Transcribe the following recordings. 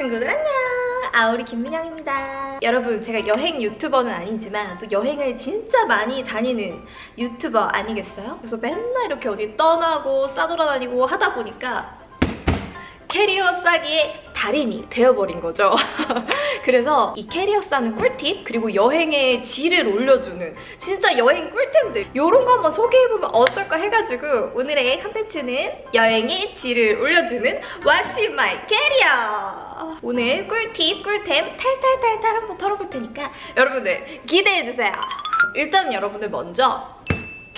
친구들 안녕 아우리 김민영입니다 여러분 제가 여행 유튜버는 아니지만 또 여행을 진짜 많이 다니는 유튜버 아니겠어요? 그래서 맨날 이렇게 어디 떠나고 싸돌아다니고 하다 보니까 캐리어 싸기의 달인이 되어버린 거죠. 그래서 이 캐리어 싸는 꿀팁 그리고 여행의 질을 올려주는 진짜 여행 꿀템들 이런 거 한번 소개해보면 어떨까 해가지고 오늘의 컨텐츠는 여행의 질을 올려주는 What's in my carrier 오늘 꿀팁 꿀템 탈탈탈탈 한번 털어볼 테니까 여러분들 기대해주세요. 일단 여러분들 먼저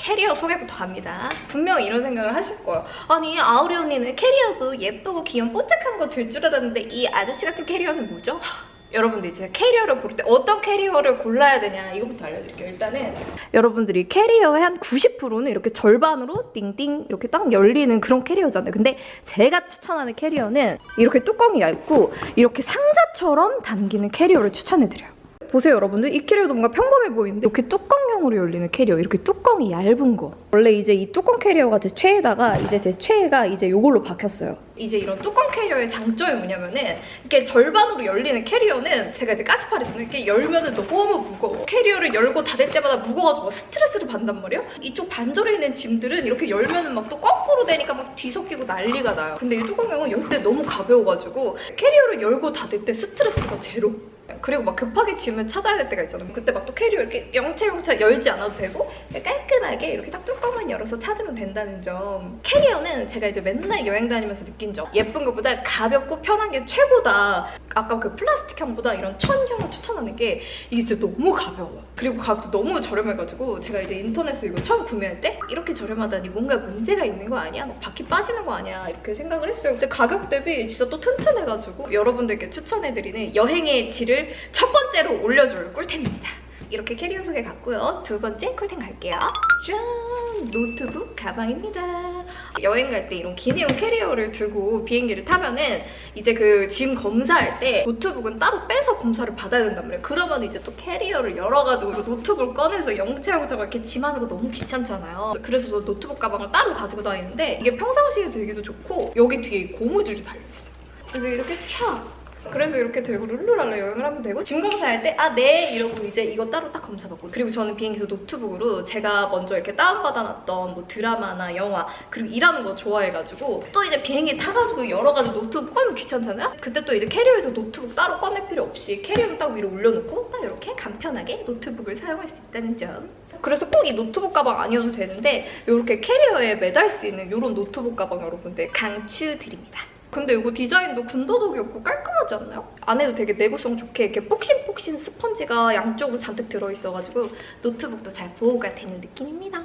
캐리어 소개부터 합니다. 분명히 이런 생각을 하실 거예요. 아니 아우리 언니는 캐리어도 예쁘고 귀여운 뽀짝한 거 들 줄 알았는데 이 아저씨 같은 캐리어는 뭐죠? 하, 여러분들 이제 캐리어를 고를 때 어떤 캐리어를 골라야 되냐 이거부터 알려드릴게요. 일단은 여러분들이 캐리어의 한 90%는 이렇게 절반으로 띵띵 이렇게 딱 열리는 그런 캐리어잖아요. 근데 제가 추천하는 캐리어는 이렇게 뚜껑이 얇고 이렇게 상자처럼 담기는 캐리어를 추천해드려요. 보세요 여러분들 이 캐리어도 뭔가 평범해 보이는데 이렇게 뚜껑 형으로 열리는 캐리어 이렇게 뚜껑이 얇은 거. 원래 이제 이 뚜껑 캐리어가 제 최애다가 이제 제 최애가 이제 요걸로 바뀌었어요. 이제 이런 뚜껑 캐리어의 장점이 뭐냐면은 이렇게 절반으로 열리는 캐리어는 제가 이제 까시파리잖아요 이렇게 열면은 너무 무거워. 캐리어를 열고 닫을 때마다 막 스트레스를 받는단 말이에요. 이쪽 반절에 있는 짐들은 이렇게 열면은 막 또 거꾸로 되니까 막 뒤섞이고 난리가 나요. 근데 이 뚜껑형은 열 때 너무 가벼워가지고 캐리어를 열고 닫을 때 스트레스가 제로 그리고 막 급하게 짐을 찾아야 될 때가 있잖아요. 그때 막 또 캐리어 이렇게 영체영체 열지 않아도 되고 깔끔하게 이렇게 딱 뚜껑만 열어서 찾으면 된다는 점. 캐리어는 제가 이제 맨날 여행 다니면서 느낀 점. 예쁜 것보다 가볍고 편한 게 최고다. 아까 그 플라스틱형보다 이런 천형을 추천하는 게 이게 진짜 너무 가벼워요. 그리고 가격도 너무 저렴해가지고 제가 이제 인터넷에서 이거 처음 구매할 때 이렇게 저렴하다니 뭔가 문제가 있는 거 아니야? 막 바퀴 빠지는 거 아니야? 이렇게 생각을 했어요. 근데 가격 대비 진짜 또 튼튼해가지고 여러분들께 추천해드리는 여행의 질을 첫 번째로 올려줄 꿀템입니다. 이렇게 캐리어 소개 갔고요. 두 번째 꿀템 갈게요. 짠! 노트북 가방입니다. 여행 갈 때 이런 기내용 캐리어를 들고 비행기를 타면은 이제 그 짐 검사할 때 노트북은 따로 빼서 검사를 받아야 된단 말이에요. 그러면 이제 또 캐리어를 열어가지고 그 노트북을 꺼내서 영체영체가 이렇게 짐하는 거 너무 귀찮잖아요. 그래서 저 노트북 가방을 따로 가지고 다니는데 이게 평상시에 들기도 좋고 여기 뒤에 고무줄이 달려있어요. 그래서 이렇게 촥 그래서 이렇게 들고 룰루랄라 여행을 하면 되고 짐 검사할 때 아 네 이러고 이제 이거 따로 딱 검사 받고. 그리고 저는 비행기에서 노트북으로 제가 먼저 이렇게 다운받아놨던 뭐 드라마나 영화 그리고 일하는 거 좋아해가지고 또 이제 비행기 타가지고 열어가지고 노트북 꺼내면 귀찮잖아요? 그때 또 이제 캐리어에서 노트북 따로 꺼낼 필요 없이 캐리어를 딱 위로 올려놓고 딱 이렇게 간편하게 노트북을 사용할 수 있다는 점. 그래서 꼭 이 노트북 가방 아니어도 되는데 이렇게 캐리어에 매달 수 있는 이런 노트북 가방 여러분들 강추드립니다 근데 이거 디자인도 군더더기 없고 깔끔하지 않나요? 안에도 되게 내구성 좋게 이렇게 폭신폭신 스펀지가 양쪽으로 잔뜩 들어있어가지고 노트북도 잘 보호가 되는 느낌입니다.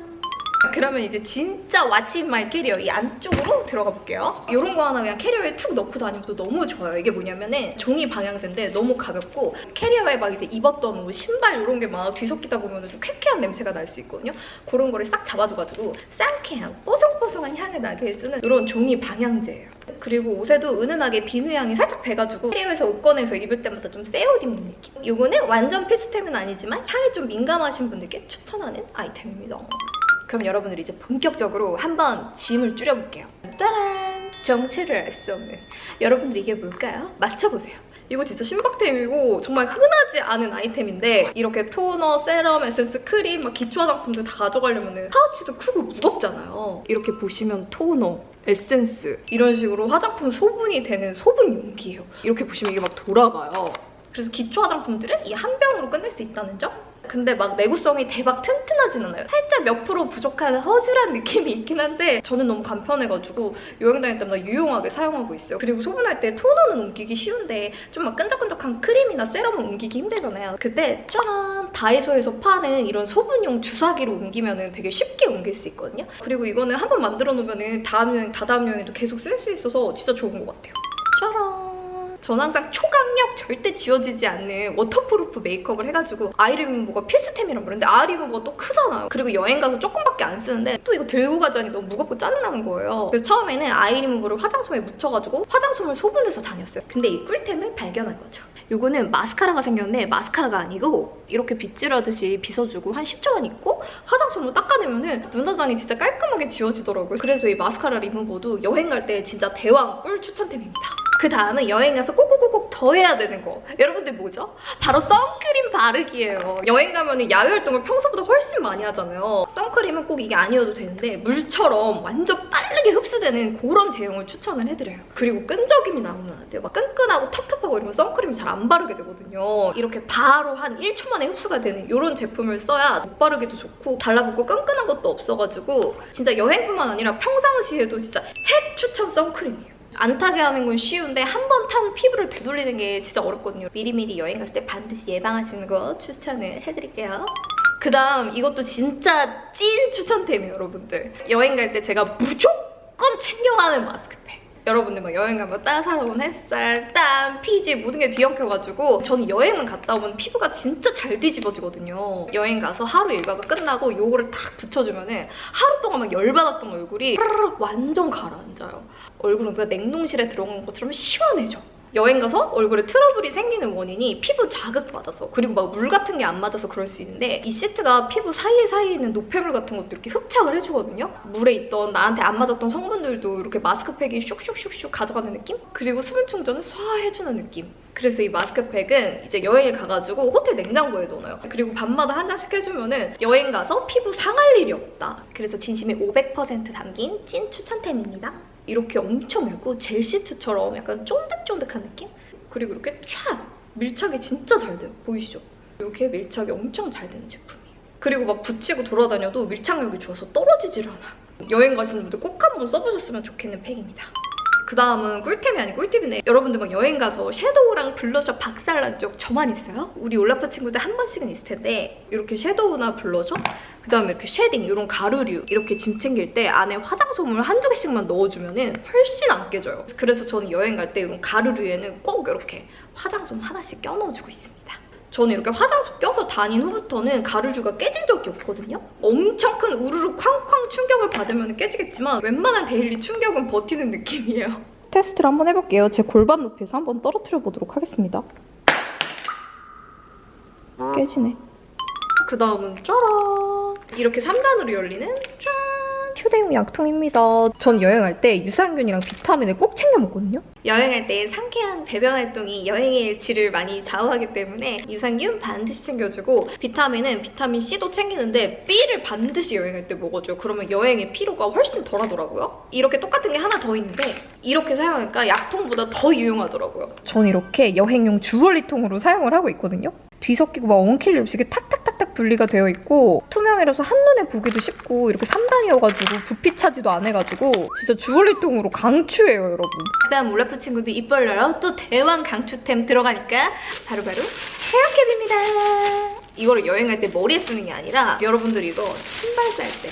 그러면 이제 진짜 왓츠 마이 캐리어 이 안쪽으로 들어가 볼게요. 이런 거 하나 그냥 캐리어에 툭 넣고 다니면도 너무 좋아요. 이게 뭐냐면은 종이 방향제인데 너무 가볍고 캐리어에 막 이제 입었던 뭐 신발 이런 게 막 뒤섞이다 보면 좀 쾌쾌한 냄새가 날 수 있거든요. 그런 거를 싹 잡아줘가지고 상쾌한 뽀송뽀송한 향을 나게 해주는 이런 종이 방향제예요. 그리고 옷에도 은은하게 비누 향이 살짝 배가지고 캐리어에서 옷 꺼내서 입을 때마다 좀 새 옷 입는 느낌. 이거는 완전 필수템은 아니지만 향이 좀 민감하신 분들께 추천하는 아이템입니다. 그럼 여러분들 이제 본격적으로 한번 짐을 줄여볼게요. 짜란! 정체를 알 수 없는. 여러분들 이게 뭘까요? 맞춰보세요. 이거 진짜 신박템이고 정말 흔하지 않은 아이템인데 이렇게 토너, 세럼, 에센스, 크림, 막 기초 화장품들 다 가져가려면 파우치도 크고 무겁잖아요. 이렇게 보시면 토너, 에센스 이런 식으로 화장품 소분이 되는 소분 용기예요. 이렇게 보시면 이게 막 돌아가요. 그래서 기초 화장품들은 이 한 병으로 끝낼 수 있다는 점? 근데 막 내구성이 대박 튼튼하진 않아요. 살짝 몇 프로 부족한 허술한 느낌이 있긴 한데 저는 너무 간편해가지고 여행 다닐 때마다 유용하게 사용하고 있어요. 그리고 소분할 때 토너는 옮기기 쉬운데 좀 막 끈적끈적한 크림이나 세럼은 옮기기 힘들잖아요. 그때 짜란 다이소에서 파는 이런 소분용 주사기로 옮기면 되게 쉽게 옮길 수 있거든요. 그리고 이거는 한번 만들어 놓으면 다음 여행, 다다음 여행에도 계속 쓸 수 있어서 진짜 좋은 것 같아요. 전 항상 초강력 절대 지워지지 않는 워터프루프 메이크업을 해가지고 아이 리무버가 필수템이란 말인데 아이 리무버가 또 크잖아요. 그리고 여행 가서 조금밖에 안 쓰는데 또 이거 들고 가자니 너무 무겁고 짜증나는 거예요. 그래서 처음에는 아이 리무버를 화장솜에 묻혀가지고 화장솜을 소분해서 다녔어요. 근데 이 꿀템을 발견한 거죠. 요거는 마스카라가 생겼는데 마스카라가 아니고 이렇게 빗질하듯이 빗어주고 한 10초만 있고 화장솜으로 닦아내면은 눈화장이 진짜 깔끔하게 지워지더라고요. 그래서 이 마스카라 리무버도 여행 갈 때 진짜 대왕 꿀 추천템입니다. 그 다음은 여행 가서 꼭꼭꼭꼭 더 해야 되는 거. 여러분들 뭐죠? 바로 선크림 바르기예요. 여행 가면 야외 활동을 평소보다 훨씬 많이 하잖아요. 선크림은 꼭 이게 아니어도 되는데 물처럼 완전 빠르게 흡수되는 그런 제형을 추천을 해드려요. 그리고 끈적임이 나오면 안 돼요. 막 끈끈하고 텁텁하고 이러면 선크림 잘 안 바르게 되거든요. 이렇게 바로 한 1초 만에 흡수가 되는 이런 제품을 써야 못 바르기도 좋고 달라붙고 끈끈한 것도 없어가지고 진짜 여행뿐만 아니라 평상시에도 진짜 핵 추천 선크림이에요. 안 타게 하는 건 쉬운데 한 번 탄 피부를 되돌리는 게 진짜 어렵거든요. 미리미리 여행 갔을 때 반드시 예방하시는 거 추천을 해드릴게요. 그 다음 이것도 진짜 찐 추천템이에요 여러분들. 여행 갈 때 제가 무조건 챙겨가는 마스크팩. 여러분들 막 여행 가면 따사로운 햇살, 땀, 피지 모든 게 뒤엉켜가지고 저는 여행은 갔다 오면 피부가 진짜 잘 뒤집어지거든요. 여행 가서 하루 일과가 끝나고 요거를 딱 붙여주면 은 하루 동안 막 열받았던 얼굴이 완전 가라앉아요. 얼굴은 그냥 냉동실에 들어간 것처럼 시원해져. 여행 가서 얼굴에 트러블이 생기는 원인이 피부 자극받아서 그리고 막 물 같은 게 안 맞아서 그럴 수 있는데 이 시트가 피부 사이사이에 있는 노폐물 같은 것도 이렇게 흡착을 해주거든요 물에 있던 나한테 안 맞았던 성분들도 이렇게 마스크팩이 슉슉슉슉 가져가는 느낌? 그리고 수분 충전을 쏴 해주는 느낌 그래서 이 마스크팩은 이제 여행을 가가지고 호텔 냉장고에 넣어요. 그리고 밤마다 한 장씩 해주면은 여행 가서 피부 상할 일이 없다. 그래서 진심에 500% 담긴 찐 추천템입니다. 이렇게 엄청 얇고 젤 시트처럼 약간 쫀득쫀득한 느낌? 그리고 이렇게 촥 밀착이 진짜 잘 돼요. 보이시죠? 이렇게 밀착이 엄청 잘 되는 제품이에요. 그리고 막 붙이고 돌아다녀도 밀착력이 좋아서 떨어지질 않아요. 여행 가시는 분들 꼭 한번 써보셨으면 좋겠는 팩입니다. 그 다음은 꿀템이 아닌 꿀팁인데 여러분들 막 여행 가서 섀도우랑 블러셔 박살난 적 저만 있어요? 우리 올라프 친구들 한 번씩은 있을 텐데 이렇게 섀도우나 블러셔 그 다음에 이렇게 쉐딩 이런 가루류 이렇게 짐 챙길 때 안에 화장솜을 한두 개씩만 넣어주면 은 훨씬 안 깨져요. 그래서 저는 여행 갈 때 이런 가루류에는 꼭 이렇게 화장솜 하나씩 껴넣어주고 있습니다 저는 이렇게 화장솜 껴서 다닌 후부터는 가루류가 깨진 적이 없거든요. 엄청 큰 우르르 쾅쾅 충격을 받으면 깨지겠지만 웬만한 데일리 충격은 버티는 느낌이에요. 테스트를 한번 해볼게요. 제 골반 높이에서 한번 떨어뜨려 보도록 하겠습니다. 깨지네. 그 다음은 짜란! 이렇게 3단으로 열리는 짠! 휴대용 약통입니다. 전 여행할 때 유산균이랑 비타민을 꼭 챙겨 먹거든요. 여행할 때 상쾌한 배변 활동이 여행의 질을 많이 좌우하기 때문에 유산균 반드시 챙겨주고 비타민은 비타민 C도 챙기는데 B를 반드시 여행할 때 먹어줘요. 그러면 여행의 피로가 훨씬 덜 하더라고요. 이렇게 똑같은 게 하나 더 있는데 이렇게 사용하니까 약통보다 더 유용하더라고요. 전 이렇게 여행용 주얼리통으로 사용을 하고 있거든요. 뒤섞이고 막 엉킬 일 없이 이게 탁탁탁탁 분리가 되어 있고 투명이라서 한눈에 보기도 쉽고 이렇게 3단이어가지고 부피 차지도 안 해가지고 진짜 주얼리통으로 강추해요 여러분. 그다음 올라프 친구들 입 벌려요. 또 대왕 강추템 들어가니까 바로바로 헤어캡입니다. 이거를 여행할 때 머리에 쓰는 게 아니라 여러분들 이거 신발 쌀때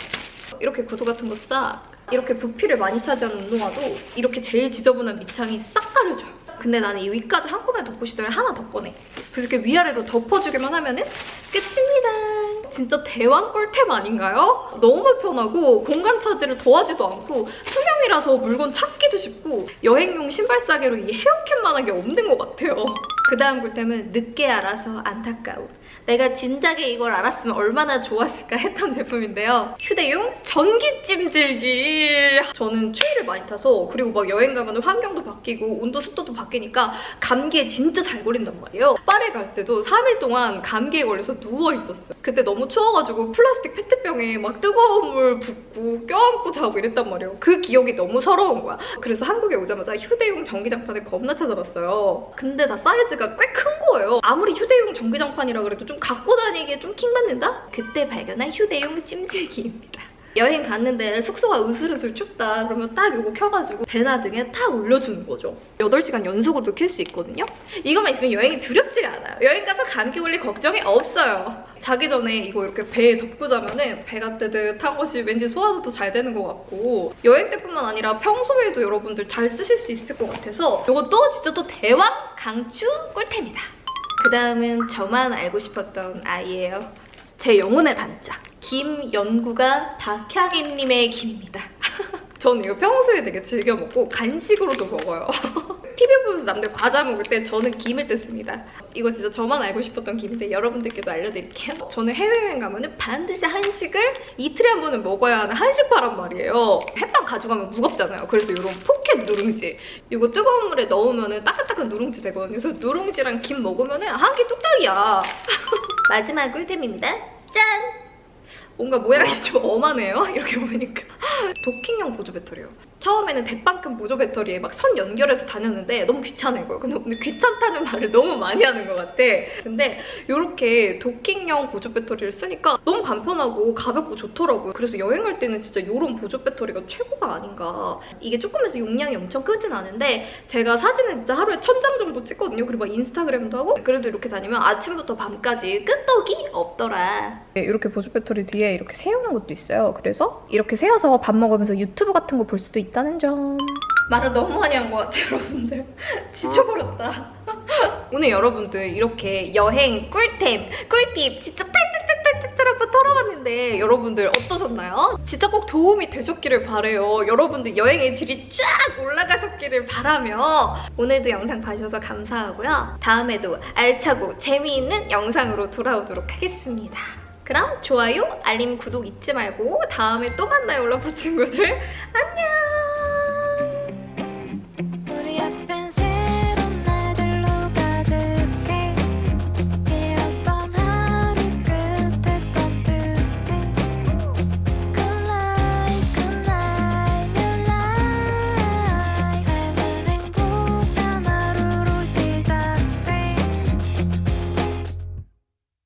이렇게 구두 같은 거싹 이렇게 부피를 많이 차지하는 운동화도 이렇게 제일 지저분한 밑창이 싹 가려져요. 근데 나는 이 위까지 한꺼번에 덮고 싶더니 하나 더 꺼내. 그래서 이렇게 위아래로 덮어주기만 하면 은 끝입니다. 진짜 대왕 꿀템 아닌가요? 너무 편하고 공간 차지를 더하지도 않고 투명이라서 물건 찾기도 쉽고 여행용 신발 싸개로 이 헤어캡만한 게 없는 것 같아요. 그 다음 꿀템은 늦게 알아서 안타까움. 내가 진작에 이걸 알았으면 얼마나 좋았을까 했던 제품인데요. 휴대용 전기 찜질기. 저는 추위 를 많이 타서 그리고 막 여행 가면 환경도 바뀌고 온도 습도도 바뀌니까 감기에 진짜 잘 걸린단 말이에요. 파리 갈 때도 3일 동안 감기에 걸려서 누워 있었어요. 그때 너무 추워가지고 플라스틱 페트병에 막 뜨거운 물 붓고 껴안고 자고 이랬단 말이에요. 그 기억이 너무 서러운 거야. 그래서 한국에 오자마자 휴대용 전기장판을 겁나 찾아봤어요. 근데 다 사이즈가 꽤 큰 거예요. 아무리 휴대용 전기장판이라 그래도 좀 갖고 다니기에 좀 킹받는다? 그때 발견한 휴대용 찜질기입니다. 여행 갔는데 숙소가 으슬으슬 춥다. 그러면 딱 이거 켜가지고 배나 등에 탁 올려주는 거죠. 8시간 연속으로도 켤수 있거든요. 이것만 있으면 여행이 두렵지가 않아요. 여행 가서 감기 걸릴 걱정이 없어요. 자기 전에 이거 이렇게 배에 덮고 자면은 배가 뜨뜻한 것이 왠지 소화도 더 잘 되는 것 같고 여행 때뿐만 아니라 평소에도 여러분들 잘 쓰실 수 있을 것 같아서 이것도 진짜 또 대왕 강추 꿀템이다. 그 다음은 저만 알고 싶었던 아이예요. 제 영혼의 단짝 김연구가 박향인님의 김입니다. 저는 이거 평소에 되게 즐겨 먹고 간식으로도 먹어요. TV 보면서 남들 과자 먹을 때 저는 김을 뜯습니다. 이거 진짜 저만 알고 싶었던 김인데 여러분들께도 알려드릴게요. 저는 해외여행 가면은 반드시 한식을 이틀에 한 번은 먹어야 하는 한식파란 말이에요. 햇반 가져가면 무겁잖아요. 그래서 이런 포켓 누룽지. 이거 뜨거운 물에 넣으면은 따끈따끈 누룽지 되거든요. 그래서 누룽지랑 김 먹으면은 한끼 뚝딱이야. 마지막 꿀템입니다. 짠! 뭔가 모양이 좀 엄하네요. 이렇게 보니까. 도킹형 보조 배터리요. 처음에는 대빵큰 보조 배터리에 막 선 연결해서 다녔는데 너무 귀찮은 거예요. 근데 오늘 귀찮다는 말을 너무 많이 하는 것 같아. 근데 이렇게 도킹형 보조 배터리를 쓰니까 너무 간편하고 가볍고 좋더라고요. 그래서 여행할 때는 진짜 이런 보조 배터리가 최고가 아닌가. 이게 조금해서 용량이 엄청 크진 않은데 제가 사진을 진짜 하루에 천 장 정도 찍거든요. 그리고 막 인스타그램도 하고 그래도 이렇게 다니면 아침부터 밤까지 끄떡이 없더라. 네, 이렇게 보조 배터리 뒤에 이렇게 세우는 것도 있어요. 그래서 이렇게 세워서 밥 먹으면서 유튜브 같은 거 볼 수도 있다는 점. 말을 너무 많이 한 것 같아요, 여러분들. 지쳐버렸다. 오늘 여러분들 이렇게 여행 꿀템, 꿀팁 진짜 탈탈탈탈탈 한번 털어봤는데 여러분들 어떠셨나요? 진짜 꼭 도움이 되셨기를 바래요. 여러분들 여행의 질이 쫙 올라가셨기를 바라며 오늘도 영상 봐주셔서 감사하고요. 다음에도 알차고 재미있는 영상으로 돌아오도록 하겠습니다. 그럼 좋아요, 알림, 구독 잊지 말고 다음에 또 만나요, 올라프 친구들. 안녕!